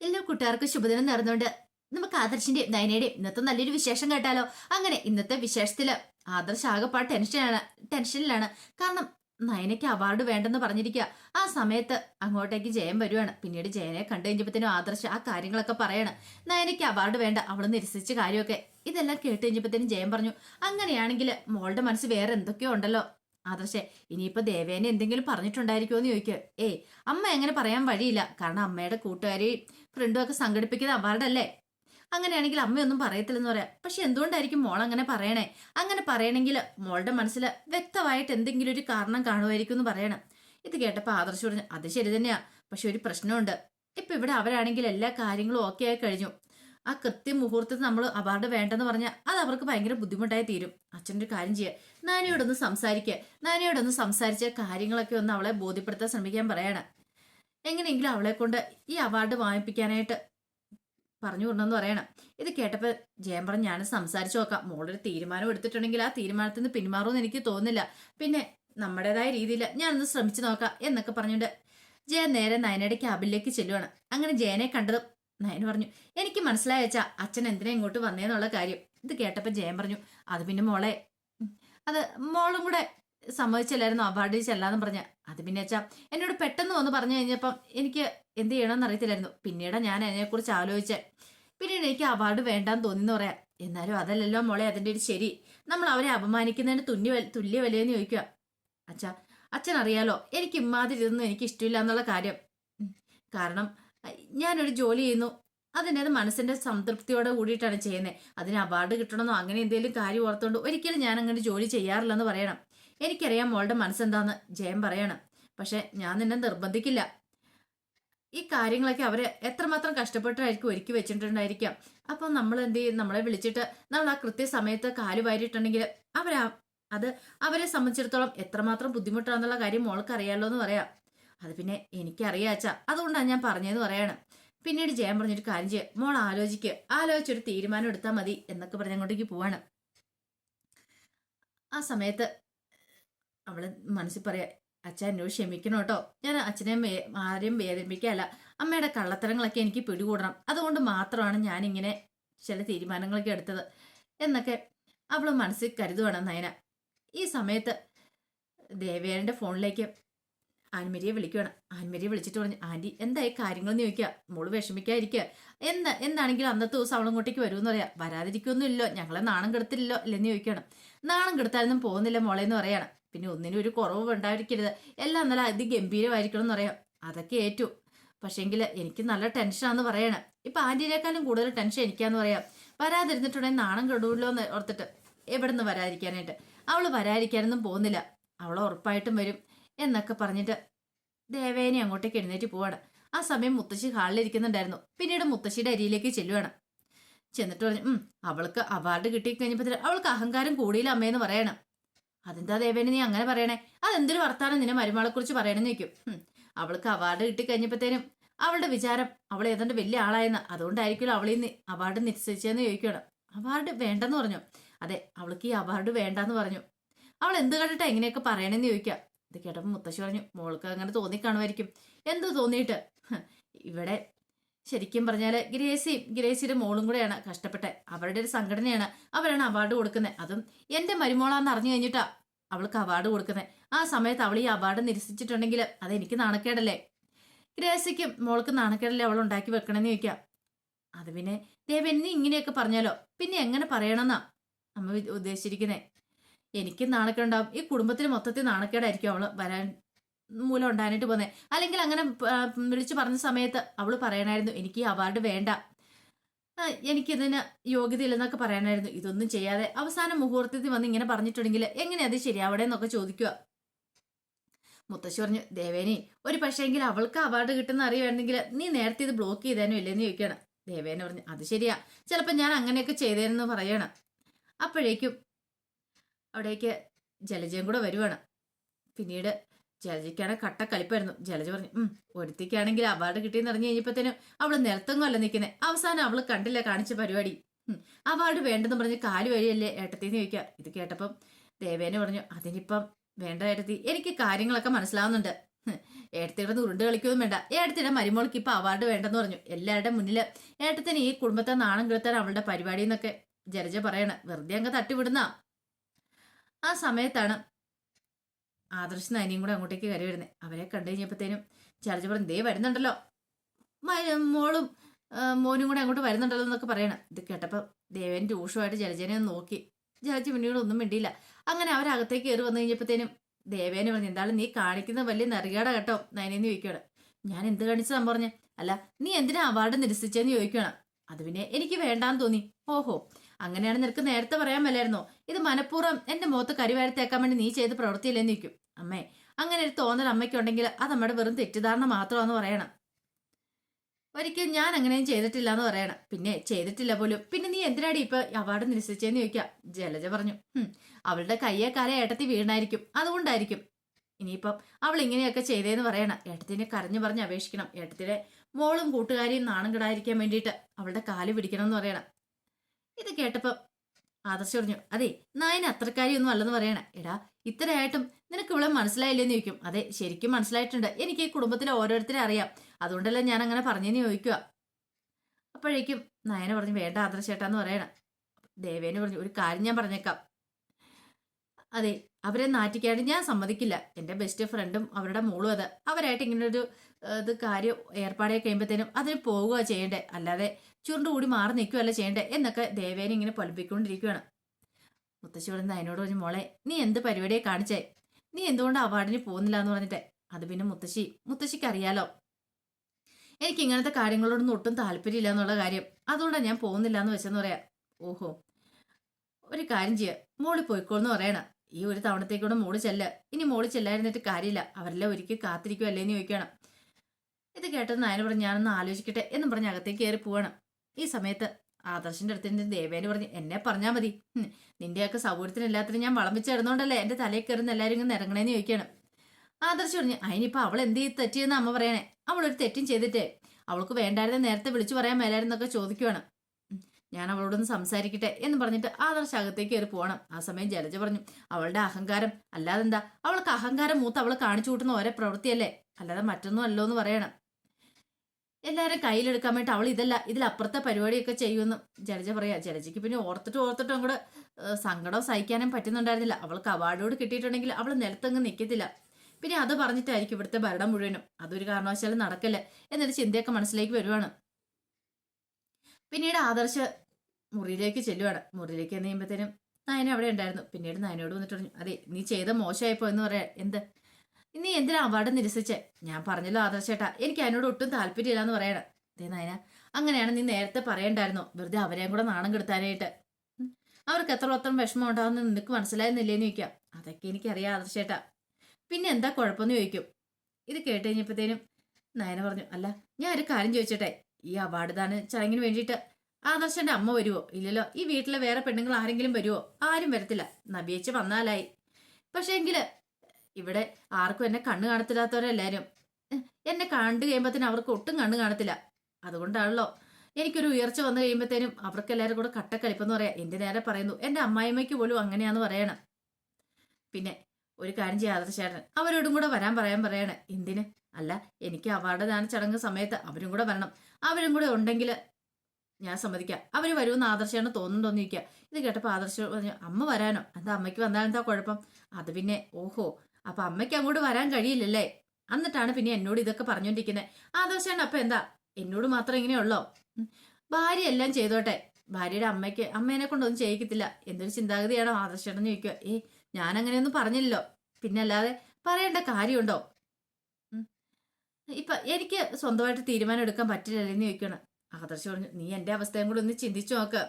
എല്ലാ കൂട്ടുകാർക്കും ശുഭദിനം നേർന്നുകൊണ്ട് നമുക്ക് ആദർശിന്റെ നയനയുടെയും ഇന്നത്തെ നല്ലൊരു വിശേഷം കേട്ടാലോ? അങ്ങനെ ഇന്നത്തെ വിശേഷത്തിൽ ആദർശ് ആകെപ്പാട് ടെൻഷനാണ് ടെൻഷനിലാണ്. കാരണം നയനയ്ക്ക് അവാർഡ് വേണ്ടെന്ന് പറഞ്ഞിരിക്കുക. ആ സമയത്ത് അങ്ങോട്ടേക്ക് ജയം വരുവാണ്. പിന്നീട് ജയനെ കണ്ടു കഴിഞ്ഞപ്പോഴത്തേനും ആദർശ് ആ കാര്യങ്ങളൊക്കെ പറയണം. നയനയ്ക്ക് അവാർഡ് വേണ്ട അവൾ നിരസിച്ച കാര്യമൊക്കെ. ഇതെല്ലാം കേട്ട് കഴിഞ്ഞപ്പോഴത്തേനും ജയം പറഞ്ഞു അങ്ങനെയാണെങ്കിൽ മോളുടെ മനസ്സ് വേറെ എന്തൊക്കെയോ ഉണ്ടല്ലോ. ആദർശേ ഇനിയിപ്പോ ദേവേനെ എന്തെങ്കിലും പറഞ്ഞിട്ടുണ്ടായിരിക്കുമോ എന്ന് ചോദിക്കുക ഏയ് അമ്മ എങ്ങനെ പറയാൻ വഴിയില്ല. കാരണം അമ്മയുടെ കൂട്ടുകാരെയും ഫ്രണ്ടും ഒക്കെ സംഘടിപ്പിക്കുന്ന അവാർഡല്ലേ? അങ്ങനെയാണെങ്കിൽ അമ്മയൊന്നും പറയത്തില്ലെന്ന് പറയാം. പക്ഷെ എന്തുകൊണ്ടായിരിക്കും മോൾ അങ്ങനെ പറയണേ? അങ്ങനെ പറയണമെങ്കിൽ മോളുടെ മനസ്സിൽ വ്യക്തമായിട്ട് എന്തെങ്കിലും ഒരു കാരണം കാണുമായിരിക്കും എന്ന് പറയണം. ഇത് കേട്ടപ്പോൾ ആദർശ് പറഞ്ഞു അത് ശരി തന്നെയാ. പക്ഷെ ഒരു പ്രശ്നമുണ്ട്. ഇപ്പൊ ഇവിടെ അവരാണെങ്കിൽ എല്ലാ കാര്യങ്ങളും ഓക്കെ ആയി കഴിഞ്ഞു. ആ കൃത്യം മുഹൂർത്തത്തിൽ നമ്മൾ അവാർഡ് വേണ്ടെന്ന് പറഞ്ഞാൽ അത് അവർക്ക് ഭയങ്കര ബുദ്ധിമുട്ടായി തീരും. അച്ഛന്റെ ഒരു കാര്യം ചെയ്യുക നാനിയോടൊന്ന് സംസാരിക്കുക നാനിയോടൊന്ന് സംസാരിച്ച കാര്യങ്ങളൊക്കെ ഒന്ന് അവളെ ബോധ്യപ്പെടുത്താൻ ശ്രമിക്കാൻ പറയാണ്. എങ്ങനെയെങ്കിലും അവളെ കൊണ്ട് ഈ അവാർഡ് വാങ്ങിപ്പിക്കാനായിട്ട് പറഞ്ഞു കൊണ്ടെന്ന് പറയണം. ഇത് കേട്ടപ്പോൾ ജയം പറഞ്ഞു ഞാൻ സംസാരിച്ചു നോക്കാം. മോളൊരു തീരുമാനം എടുത്തിട്ടുണ്ടെങ്കിൽ ആ തീരുമാനത്തിൽ നിന്ന് പിന്മാറുമെന്ന് എനിക്ക് തോന്നുന്നില്ല. പിന്നെ നമ്മുടേതായ രീതിയിൽ ഞാനൊന്ന് ശ്രമിച്ചു നോക്കാം എന്നൊക്കെ പറഞ്ഞുകൊണ്ട് ജയൻ നേരെ നയനയുടെ ക്യാബിലേക്ക് ചെല്ലുവാണ്. അങ്ങനെ ജയനെ കണ്ടതും നയൻ പറഞ്ഞു എനിക്ക് മനസ്സിലായ വെച്ചാ അച്ഛൻ എന്തിനാ ഇങ്ങോട്ട് വന്നേന്നുള്ള കാര്യം. ഇത് കേട്ടപ്പോൾ ജയൻ പറഞ്ഞു അത് പിന്നെ മോളെ അത് മോളും കൂടെ സമ്മതിച്ചില്ലായിരുന്നു അവാർഡിൽ ചെല്ലാന്ന് പറഞ്ഞ. അത് പിന്നെ അച്ഛാ എന്നോട് പെട്ടെന്ന് വന്ന് പറഞ്ഞു കഴിഞ്ഞപ്പം എനിക്ക് എന്ത് ചെയ്യണമെന്ന് അറിയത്തില്ലായിരുന്നു. പിന്നീട് ഞാൻ അതിനെക്കുറിച്ച് ആലോചിച്ച്. പിന്നീട് എനിക്ക് അവാർഡ് വേണ്ടാന്ന് തോന്നിന്ന് പറയാം. എന്നാലും അതല്ലല്ലോ മോളെ അതിന്റെ ഒരു ശരി. നമ്മൾ അവരെ അപമാനിക്കുന്നതിന് തുല്യ തുല്യ വിലയെന്ന് ചോദിക്കുക അച്ഛാ അച്ഛൻ അറിയാലോ എനിക്ക് ഇമ്മാതിരി ഇതൊന്നും എനിക്ക് ഇഷ്ടമില്ല എന്നുള്ള കാര്യം. കാരണം ഞാനൊരു ജോലി ചെയ്യുന്നു. അതിന്റെ അത് മനസ്സിന്റെ സംതൃപ്തിയോടെ കൂടിയിട്ടാണ് ചെയ്യുന്നത് അതിന് അവാർഡ് കിട്ടണമെന്നോ അങ്ങനെ എന്തെങ്കിലും കാര്യം ഓർത്തുകൊണ്ട് ഒരിക്കലും ഞാൻ അങ്ങനെ ജോലി ചെയ്യാറില്ലെന്ന് പറയണം. എനിക്കറിയാം മോളുടെ മനസ്സെന്താന്ന്. ജയം പറയണം. പക്ഷെ ഞാൻ നിന്നെ നിർബന്ധിക്കില്ല. ഈ കാര്യങ്ങളൊക്കെ അവർ എത്രമാത്രം കഷ്ടപ്പെട്ടായിരിക്കും ഒരുക്കി വെച്ചിട്ടുണ്ടായിരിക്കാം. അപ്പൊ നമ്മൾ എന്ത് ചെയ്യും നമ്മളെ വിളിച്ചിട്ട് നമ്മൾ ആ കൃത്യസമയത്ത് കാൽ വാരിയിട്ടുണ്ടെങ്കിൽ അവരാ അത് അവരെ സംബന്ധിച്ചിടത്തോളം എത്രമാത്രം ബുദ്ധിമുട്ടാണെന്നുള്ള കാര്യം മോൾക്ക് അറിയാലോ എന്ന് പറയാം. അത് പിന്നെ എനിക്കറിയാം അച്ഛാ. അതുകൊണ്ടാണ് ഞാൻ പറഞ്ഞതെന്ന് പറയാണ്. പിന്നീട് ജയം പറഞ്ഞൊരു കാര്യം ചെയ്യാം. മോൾ ആലോചിക്കുക ആലോചിച്ചൊരു തീരുമാനം എടുത്താൽ മതി എന്നൊക്കെ പറഞ്ഞങ്ങോട്ടേക്ക് പോവാണ്. ആ സമയത്ത് അവൾ മനസ്സിൽ പറയാ അച്ഛൻ എന്നോട് ക്ഷമിക്കണം കേട്ടോ. ഞാൻ അച്ഛനെ ആരെയും വേദനിപ്പിക്കുകയല്ല. അമ്മയുടെ കള്ളത്തരങ്ങളൊക്കെ എനിക്ക് പിടികൂടണം. അതുകൊണ്ട് മാത്രമാണ് ഞാൻ ഇങ്ങനെ ചില തീരുമാനങ്ങളൊക്കെ എടുത്തത്. എന്നൊക്കെ അവൾ മനസ്സിൽ കരുതുവാണ് നയന. ഈ സമയത്ത് ദേവേരന്റെ ഫോണിലേക്ക് ആൻമരിയെ വിളിക്കുകയാണ് ആൻമരിയെ വിളിച്ചിട്ട് പറഞ്ഞു ആന്റി എന്തായി കാര്യങ്ങളെന്ന് ചോദിക്കുക? മോൾ വിഷമിക്കാതിരിക്കുക. എന്ന് എന്താണെങ്കിലും അന്നത്തെ ദിവസം അവളങ്ങോട്ടേക്ക് വരുമെന്ന് പറയാം. വരാതിരിക്കൊന്നുമില്ലോ ഞങ്ങളെ നാണം കെടുത്തില്ലല്ലോ ഇല്ലെന്ന് ചോദിക്കണം നാണം കെടുത്താലൊന്നും പോകുന്നില്ല മോളെ എന്ന് പിന്നെ ഒന്നിനും ഒരു കുറവ് ഉണ്ടായിരിക്കരുത്. എല്ലാം നല്ല അതിഗംഭീരമായിരിക്കണം എന്ന് പറയാം. അതൊക്കെ ഏറ്റു. പക്ഷേങ്കിൽ എനിക്ക് നല്ല ടെൻഷനാന്ന് പറയണം. ഇപ്പൊ ആന്റിനേക്കാളും കൂടുതൽ ടെൻഷൻ എനിക്കാന്ന് പറയാം. വരാതിരുന്നിട്ടുണ്ടെങ്കിൽ നാണം കെടുമല്ലോ എന്ന് ഓർത്തിട്ട് എവിടെ നിന്ന് വരാതിരിക്കാനായിട്ട്? അവൾ വരാതിരിക്കാനൊന്നും പോകുന്നില്ല. അവൾ ഉറപ്പായിട്ടും വരും എന്നൊക്കെ പറഞ്ഞിട്ട് ദേവേനെ അങ്ങോട്ടേക്ക് എഴുന്നേറ്റ് പോവാണ്. ആ സമയം മുത്തശ്ശി ഹാളിലിരിക്കുന്നുണ്ടായിരുന്നു പിന്നീട് മുത്തശ്ശിയുടെ അരിയിലേക്ക് ചെല്ലുവാണ്. ചെന്നിട്ട് പറഞ്ഞു അവൾക്ക് അവാർഡ് കിട്ടി കഴിഞ്ഞപ്പോൾ അവൾക്ക് അഹങ്കാരം കൂടിയില്ല അമ്മയെന്ന് പറയണം. അതെന്താ ദേവേനെ നീ അങ്ങനെ പറയണേ? അതെന്തൊരു വർത്താനം നിന്നെ മരുമകളെ കുറിച്ച് പറയണമെന്ന് വെക്കും അവൾക്ക് അവാർഡ് കിട്ടി കഴിഞ്ഞപ്പോഴത്തേനും അവളുടെ വിചാരം അവൾ ഏതാണ്ട് വലിയ ആളായെന്ന് അതുകൊണ്ടായിരിക്കുമല്ലോ അവളിൽ നിന്ന് അവാർഡ് നിശ്ചയിച്ചതെന്ന് ചോദിക്കണം അവാർഡ് വേണ്ടെന്ന് പറഞ്ഞു? അതെ അവൾക്ക് ഈ അവാർഡ് വേണ്ടെന്ന് പറഞ്ഞു. അവൾ എന്ത് കണ്ടിട്ടാ എങ്ങനെയൊക്കെ പറയണെന്ന് ചോദിക്കുക. ഇത് കേട്ടപ്പോൾ മുത്തശ്ശി പറഞ്ഞു മോൾക്ക് അങ്ങനെ തോന്നിക്കാണുമായിരിക്കും എന്ത് തോന്നിയിട്ട്? ഇവിടെ ശരിക്കും പറഞ്ഞാൽ ഗ്രേസിയും ഗ്രേസിയുടെ മോളും കൂടെയാണ് കഷ്ടപ്പെട്ടെ. അവരുടെ ഒരു സംഘടനയാണ്. അവരാണ് അവാർഡ് കൊടുക്കുന്നത് അതും എന്റെ മരുമോളാന്ന് അറിഞ്ഞു കഴിഞ്ഞിട്ടാ അവൾക്ക് അവാർഡ് കൊടുക്കുന്നത് ആ സമയത്ത് അവൾ ഈ അവാർഡ് നിരസിച്ചിട്ടുണ്ടെങ്കിൽ അത് എനിക്ക് നാണക്കേടല്ലേ? ഗ്രേസിക്കും മോൾക്ക് നാണക്കേടല്ലേ അവൾ ഉണ്ടാക്കി വെക്കണമെന്ന് ചോദിക്കാം. അത് പിന്നെ ദേവൻ നീ ഇങ്ങനെയൊക്കെ പറഞ്ഞാലോ? പിന്നെ എങ്ങനെ പറയണമെന്നാ അമ്മ ഉദ്ദേശിച്ചിരിക്കുന്നേ. എനിക്ക് നാണക്കേടുണ്ടാവും. ഈ കുടുംബത്തിന് മൊത്തത്തിൽ നാണക്കേടായിരിക്കും അവൾ വരാൻ മൂലം ഉണ്ടായിട്ട് പോന്നെ അല്ലെങ്കിൽ അങ്ങനെ വിളിച്ചു പറഞ്ഞ സമയത്ത് അവൾ പറയണായിരുന്നു എനിക്ക് ഈ അവാർഡ് വേണ്ട. എനിക്കിതിന് യോഗ്യതയില്ലെന്നൊക്കെ പറയാനായിരുന്നു ഇതൊന്നും ചെയ്യാതെ അവസാന മുഹൂർത്തത്തിൽ വന്ന് ഇങ്ങനെ പറഞ്ഞിട്ടുണ്ടെങ്കിൽ എങ്ങനെ അത് ശരിയാവടെ എന്നൊക്കെ ചോദിക്കുക. മുത്തശ്ശി പറഞ്ഞു ദേവേനി ഒരു പക്ഷേങ്കിൽ അവൾക്ക് അവാർഡ് കിട്ടുന്ന അറിയുമായിരുന്നെങ്കിൽ നീ നേരത്തെ ഇത് ബ്ലോക്ക് ചെയ്തേനോ ഇല്ലെന്ന് ചോദിക്കണം ദേവേന പറഞ്ഞു അത് ശരിയാ. ചിലപ്പോൾ ഞാൻ അങ്ങനെയൊക്കെ ചെയ്തേനെന്ന് പറയണം. അപ്പോഴേക്കും അവിടേക്ക് ജലജയും കൂടെ വരുവാണ്. പിന്നീട് ജലജയ്ക്കാണ് കട്ട കലിപ്പായിരുന്നു. ജലജ പറഞ്ഞു ഉം ഒരുത്തിക്കാണെങ്കിൽ അവാർഡ് കിട്ടിയെന്ന് അറിഞ്ഞു കഴിഞ്ഞപ്പോഴത്തേനും അവൾ അല്ല നിൽക്കുന്നത് അവസാനം അവൾ കണ്ടില്ല കാണിച്ച പരിപാടി. അവാർഡ് വേണ്ടെന്ന് പറഞ്ഞ് കാൽ വഴിയല്ലേ ഏട്ടത്തിന്ന് ചോദിക്കുക. ഇത് കേട്ടപ്പം ദേവേനെ പറഞ്ഞു അതിനിപ്പം വേണ്ട ഏട്ടത്തി എനിക്ക് കാര്യങ്ങളൊക്കെ മനസ്സിലാവുന്നുണ്ട്. ഏട്ടത്തിയുടെ ഉരുണ്ട് കളിക്കൊന്നും വേണ്ട. ഏട്ടത്തിയുടെ മരുമോൾക്ക് ഇപ്പൊ അവാർഡ് വേണ്ടെന്ന് പറഞ്ഞു. എല്ലാവരുടെ മുന്നിൽ ഏട്ടത്തിന് ഈ കുടുംബത്തെ നാണം കിടത്താൻ അവളുടെ പരിപാടിന്നൊക്കെ ജലജ പറയണ. വെറുതെ അങ്ങ് തട്ടിവിടുന്ന? ആ സമയത്താണ് ആദർശ് നനിയും കൂടെ അങ്ങോട്ടേക്ക് കയറി വരുന്നത് അവരെ കണ്ടു കഴിഞ്ഞപ്പോഴത്തേനും ചാർജ് പറഞ്ഞു ദേ വരുന്നുണ്ടല്ലോ. മോളും മോനും കൂടെ അങ്ങോട്ട് വരുന്നുണ്ടല്ലോ എന്നൊക്കെ പറയണം. ഇത് കേട്ടപ്പോൾ ദേവൻ രൂക്ഷമായിട്ട് ജലജനെ ഒന്ന് നോക്കി. ജലജ പിന്നീട് ഒന്നും മിണ്ടിയില്ല. അങ്ങനെ അവരകത്തേക്ക് കയറി വന്നു കഴിഞ്ഞപ്പോഴത്തേനും ദേവേനെ പറഞ്ഞു എന്താണ് നീ കാണിക്കുന്ന വലിയ നെറിയാട കേട്ടോ നയനെന്ന് ചോദിക്കണം ഞാൻ എന്ത് കാണിച്ചതാ പറഞ്ഞ? അല്ല നീ എന്തിനാ അവാർഡ് നിരസിച്ചെന്ന് ചോദിക്കണം അത് പിന്നെ എനിക്ക് വേണ്ടാന്ന് തോന്നി. ഓഹോ അങ്ങനെയാണ് നിനക്ക് നേരത്തെ പറയാൻ മേലായിരുന്നോ? ഇത് മനഃപൂർവം എന്റെ മുഖത്ത് കരിവാരി തേക്കാൻ വേണ്ടി നീ ചെയ്ത് പ്രവൃത്തിയില്ലെന്ന് നിൽക്കും അമ്മേ അങ്ങനെ ഒരു തോന്നൽ അമ്മയ്ക്കുണ്ടെങ്കിൽ അത് നമ്മുടെ വെറും തെറ്റിദ്ധാരണ മാത്രമാണെന്ന് പറയണം. ഒരിക്കലും ഞാൻ അങ്ങനെയും ചെയ്തിട്ടില്ല എന്ന് പറയണം. പിന്നെ ചെയ്തിട്ടില്ല പോലും. പിന്നെ നീ എന്തിനാടി ഇപ്പൊ അവാർഡ് നിരസിച്ചെന്ന് ചോദിക്കാം ജലജ പറഞ്ഞു അവളുടെ കയ്യെ കാലെ ഏട്ടത്തി വീണായിരിക്കും. അതുകൊണ്ടായിരിക്കും. ഇനിയിപ്പം അവൾ ഇങ്ങനെയൊക്കെ ചെയ്തേന്ന് പറയണം. ഏട്ടത്തിനെ കരഞ്ഞു പറഞ്ഞ് അപേക്ഷിക്കണം. ഏട്ടത്തിന്റെ മോളും കൂട്ടുകാരിയും നാണം കിടാതിരിക്കാൻ വേണ്ടിയിട്ട് അവളുടെ കാൽ പിടിക്കണം എന്ന് പറയണം. ഇത് കേട്ടപ്പോൾ ആദർശ് പറഞ്ഞു അതെ നായന അത്രക്കാരിയൊന്നും അല്ലെന്ന് പറയണ. എടാ ഇത്രയായിട്ടും നിനക്ക് ഇവിടെ മനസ്സിലായില്ലെന്ന് ചോദിക്കും. അതെ ശരിക്കും മനസ്സിലായിട്ടുണ്ട്. എനിക്ക് കുടുംബത്തിലെ ഓരോരുത്തരെ അറിയാം. അതുകൊണ്ടല്ല ഞാൻ അങ്ങനെ പറഞ്ഞെന്ന് ചോദിക്കുക അപ്പോഴേക്കും നയന പറഞ്ഞു വേണ്ട ആദർശേട്ടാന്ന് പറയണം. ദേവേനെ പറഞ്ഞു ഒരു കാര്യം ഞാൻ പറഞ്ഞേക്കാം. അതെ അവരെ നാറ്റിക്കാണ്ട് ഞാൻ സമ്മതിക്കില്ല. എന്റെ ബെസ്റ്റ് ഫ്രണ്ടും അവരുടെ മോളും അത്. അവരായിട്ട് ഇങ്ങനെ ഒരു ഇത് കാര്യം ഏർപ്പാടെ കഴിയുമ്പോഴത്തേനും അതിന് പോവുക ചെയ്യണ്ടേ. അല്ലാതെ ചുരുണ്ട് കൂടി മാറി നിൽക്കുകയല്ല ചെയ്യണ്ടേ? എന്നൊക്കെ ദേവേനെ ഇങ്ങനെ പൊലിപ്പിക്കൊണ്ടിരിക്കുകയാണ്. മുത്തശ്ശി പറയുന്നത് അതിനോട് പറഞ്ഞു മോളെ നീ എന്ത് പരിപാടിയെ കാണിച്ചേ? നീ എന്തുകൊണ്ട് അവാർഡിന് പോകുന്നില്ല എന്ന് പറഞ്ഞിട്ട്? അത് പിന്നെ മുത്തശ്ശി മുത്തശ്ശിക്ക് അറിയാലോ എനിക്ക് ഇങ്ങനത്തെ കാര്യങ്ങളോടൊന്നും ഒട്ടും താല്പര്യമില്ല എന്നുള്ള കാര്യം. അതുകൊണ്ടാണ് ഞാൻ പോകുന്നില്ല എന്ന് വെച്ചെന്ന് പറയാം. ഓഹോ. ഒരു കാര്യം ചെയ്യുക മോളി പോയിക്കോളെന്ന് പറയണം. ഈ ഒരു തവണത്തേക്കൂടെ മോൾ ചെല്ല. ഇനി മോൾ ചെല്ലായിരുന്നിട്ട് കാര്യമില്ല. അവരെല്ലാം ഒരിക്കൽ കാത്തിരിക്കുമല്ലേ എന്ന് ചോദിക്കണം. ഇത് കേട്ടത് നായന പറഞ്ഞു ഞാനൊന്ന് ആലോചിക്കട്ടെ എന്നും പറഞ്ഞ് അകത്തേക്ക് കയറി പോവാണ്. ഈ സമയത്ത് ആദർശിന്റെ അടുത്ത് ദേവേന് പറഞ്ഞു എന്നെ പറഞ്ഞാൽ മതി. നിന്റെയൊക്കെ സൗകര്യത്തിന് ഞാൻ വളം വെച്ച് എന്റെ തലയിൽ കയറുന്ന എല്ലാവരും ഇങ്ങനെ ഇറങ്ങണേന്ന് ചോദിക്കണം. ആദർശ് പറഞ്ഞു അതിനിപ്പോ അവൾ എന്ത് തെറ്റിയെന്ന് അമ്മ പറയണേ. അവൾ ഒരു തെറ്റും ചെയ്തിട്ടേ. അവൾക്ക് വേണ്ടായിരുന്ന നേരത്തെ വിളിച്ചു പറയാൻ മേലായിരുന്നൊക്കെ ചോദിക്കുവാണ്. ഞാൻ അവളോടൊന്ന് സംസാരിക്കട്ടെ എന്ന് പറഞ്ഞിട്ട് ആദർശ് അകത്തേക്ക് കയറി പോകണം ആ സമയം ജലജ പറഞ്ഞു അവളുടെ അഹങ്കാരം അല്ലാതെന്താ? അവൾക്ക് അഹങ്കാരം മൂത്ത് അവൾ കാണിച്ചു കൂട്ടുന്ന ഓരോ പ്രവൃത്തിയല്ലേ? അല്ലാതെ മറ്റൊന്നും അല്ലോ എന്ന് പറയണം. എല്ലാവരും കയ്യിലെടുക്കാൻ വേണ്ടി അവൾ ഇതല്ല ഇതിലപ്പുറത്തെ പരിപാടിയൊക്കെ ചെയ്യുമെന്ന് ജലജ പറയാ. ജലജയ്ക്ക് പിന്നെ ഓർത്തിട്ട് ഓർത്തിട്ടും അങ്ങോട്ട് സങ്കടം സഹിക്കാനും പറ്റുന്നുണ്ടായിരുന്നില്ല. അവൾക്ക് അവാർഡോട് കിട്ടിയിട്ടുണ്ടെങ്കിൽ അവൾ നിലത്തങ്ങ് നിൽക്കത്തില്ല പിന്നെ അത് പറഞ്ഞിട്ടായിരിക്കും ഇവിടുത്തെ ഭരണം മുഴുവനും. അതൊരു കാരണവശാലും നടക്കല്ല എന്നൊരു ചിന്തയൊക്കെ മനസ്സിലേക്ക് വരുവാണ്. പിന്നീട് ആദർശ മുറിയിലേക്ക് ചെല്ലുവാണ്. മുറിയിലേക്ക് എന്ന് കഴിയുമ്പോഴത്തേനും നയന അവിടെ ഉണ്ടായിരുന്നു. പിന്നീട് നയനോട് വന്നിട്ട് പറഞ്ഞു അതെ നീ ചെയ്ത മോശമായിപ്പോ എന്ന് പറയാ. എന്ത്? നീ എന്തിനാ അവാർഡ് നിരസിച്ചേ? ഞാൻ പറഞ്ഞല്ലോ ആദർശേട്ടാ എനിക്ക് അതിനോട് ഒട്ടും താല്പര്യമില്ല എന്ന് പറയണം. ദേ നായന അങ്ങനെയാണ് നീ നേരത്തെ പറയണ്ടായിരുന്നോ. വെറുതെ അവരെയും കൂടെ നാണം കെടുത്താനായിട്ട്. അവർക്ക് എത്രമാത്രം വിഷമം ഉണ്ടാവുന്ന നിനക്ക് മനസ്സിലായെന്നില്ലേന്ന് ചോദിക്കാം. അതൊക്കെ എനിക്കറിയാം ആദർശേട്ടാ. പിന്നെ എന്താ കുഴപ്പമെന്ന് ചോദിക്കും. ഇത് കേട്ട് കഴിഞ്ഞപ്പോഴത്തേനും നയന പറഞ്ഞു അല്ല ഞാൻ ഒരു കാര്യം ചോദിച്ചട്ടെ. ഈ അവാർഡ് ദാന ചടങ്ങിന് വേണ്ടിയിട്ട് ആദർശന്റെ അമ്മ വരുമോ ഇല്ലല്ലോ ഈ വീട്ടിലെ വേറെ പെണ്ണുങ്ങൾ ആരെങ്കിലും വരുമോ ആരും വരത്തില്ല. നബിയച്ച് വന്നാലായി. പക്ഷേ എങ്കിൽ ഇവിടെ ആർക്കും എന്നെ കണ്ണ് കാണത്തില്ലാത്തവരെല്ലാരും എന്നെ കണ്ടു കഴിയുമ്പോഴത്തേനും അവർക്ക് ഒട്ടും കണ്ണ് കാണത്തില്ല. അതുകൊണ്ടാണല്ലോ എനിക്കൊരു ഉയർച്ച വന്നു കഴിയുമ്പോഴത്തേനും അവർക്ക് എല്ലാവരും കൂടെ കട്ടക്കലിപ്പെന്ന് പറയാം. എന്റെ നേരെ പറയുന്നു എന്റെ അമ്മായിമ്മയ്ക്ക് പോലും അങ്ങനെയാന്ന് പറയണം. പിന്നെ ഒരു കാര്യം ചെയ്യാതെ ചേട്ടൻ അവരോടും കൂടെ വരാൻ പറയാൻ പറയണേ. എന്തിന്? അല്ല എനിക്ക് അവാർഡ് ദാന ചടങ്ങ് സമയത്ത് അവരും കൂടെ വരണം. അവരും കൂടെ ഉണ്ടെങ്കിൽ ഞാൻ സമ്മതിക്കാം. അവർ വരുമെന്ന് ആദർശമാണ് തോന്നുന്നുണ്ടോന്ന് ചോദിക്കുക ഇത് കേട്ടപ്പോൾ ആദർശ പറഞ്ഞു അമ്മ വരാനോ? എന്താ അമ്മയ്ക്ക് വന്നാൽ എന്താ കുഴപ്പം? അത് പിന്നെ ഓഹോ അപ്പൊ അമ്മയ്ക്ക് അങ്ങോട്ട് വരാൻ കഴിയില്ലല്ലേ? എന്നിട്ടാണ് പിന്നെ എന്നോട് ഇതൊക്കെ പറഞ്ഞോണ്ടിരിക്കുന്നത് ആദർശാണ് അപ്പൊ എന്താ? എന്നോട് മാത്രം ഇങ്ങനെയുള്ളോ. ഭാര്യ എല്ലാം ചെയ്തോട്ടെ. ഭാര്യയുടെ അമ്മയ്ക്ക് അമ്മേനെ കൊണ്ടൊന്നും ചെയ്യിക്കത്തില്ല. എന്തൊരു ചിന്താഗതിയാണോ? ആദർശേട്ടൻ ചോദിക്കുക ഏ ഞാൻ അങ്ങനെയൊന്നും പറഞ്ഞില്ലല്ലോ. പിന്നെ അല്ലാതെ പറയേണ്ട കാര്യമുണ്ടോ. ഇപ്പൊ എനിക്ക് സ്വന്തമായിട്ട് തീരുമാനം എടുക്കാൻ പറ്റില്ലല്ലെന്ന് ചോദിക്കണം ആദർശ് പറഞ്ഞു നീ എന്റെ അവസ്ഥയും കൂടെ ഒന്ന് ചിന്തിച്ചു നോക്ക്.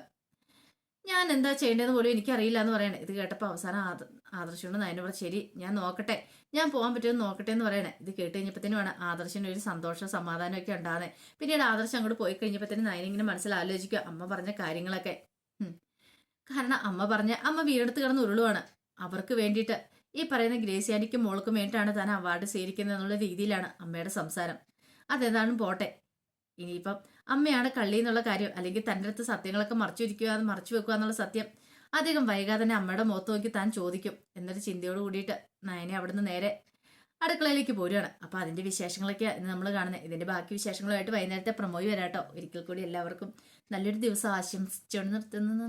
ഞാൻ എന്താ ചെയ്യേണ്ടതെന്ന് പോലും എനിക്കറിയില്ല എന്ന് പറയണേ. ഇത് കേട്ടപ്പോൾ അവസാനം ആദ ആദർശനോട് നയന പറഞ്ഞു ശരി ഞാൻ നോക്കട്ടെ. ഞാൻ പോകാൻ പറ്റുമെന്ന് നോക്കട്ടെ എന്ന് പറയണേ. ഇത് കേട്ട് കഴിഞ്ഞപ്പോഴത്തേനും വേണം ആദർശന് ഒരു സന്തോഷം സമാധാനമൊക്കെ ഉണ്ടാകുന്നത് പിന്നീട് ആദർശം അങ്ങോട്ട് പോയി കഴിഞ്ഞപ്പോഴത്തേനും നയന ഇങ്ങനെ മനസ്സിൽ ആലോചിക്കുക. അമ്മ പറഞ്ഞ കാര്യങ്ങളൊക്കെ. കാരണം അമ്മ പറഞ്ഞ അമ്മ വീടെടുത്ത് കിടന്ന് ഉരുളുവാണ്. അവർക്ക് വേണ്ടിയിട്ട് ഈ പറയുന്ന ഗ്രേസിയാനിക്കും മോൾക്കും വേണ്ടിയിട്ടാണ് താൻ അവാർഡ് സ്വീകരിക്കുന്നത് എന്നുള്ള രീതിയിലാണ് അമ്മയുടെ സംസാരം. അതെന്താണ് പോട്ടെ. ഇനിയിപ്പം അമ്മയാണ് കള്ളി എന്നുള്ള കാര്യം അല്ലെങ്കിൽ തന്റെ അടുത്ത് സത്യങ്ങളൊക്കെ മറച്ചു വയ്ക്കുക മറച്ചു വെക്കുക എന്നുള്ള സത്യം അധികം വൈകാതെ തന്നെ അമ്മയുടെ മുഖത്ത് നോക്കി താൻ ചോദിക്കും. എന്നൊരു ചിന്തയോട് കൂടിയിട്ട് നയനെ അവിടുന്ന് നേരെ അടുക്കളയിലേക്ക് പോരുകയാണ് അപ്പോൾ അതിന്റെ വിശേഷങ്ങളൊക്കെ ഇന്ന് നമ്മൾ കാണുന്നത് ഇതിന്റെ ബാക്കി വിശേഷങ്ങളുമായിട്ട് വൈകുന്നേരത്തെ പ്രമോയി വരാട്ടോ. ഒരിക്കൽ കൂടി എല്ലാവർക്കും നല്ലൊരു ദിവസം ആശംസിച്ചുകൊണ്ട് നിർത്തുന്നു.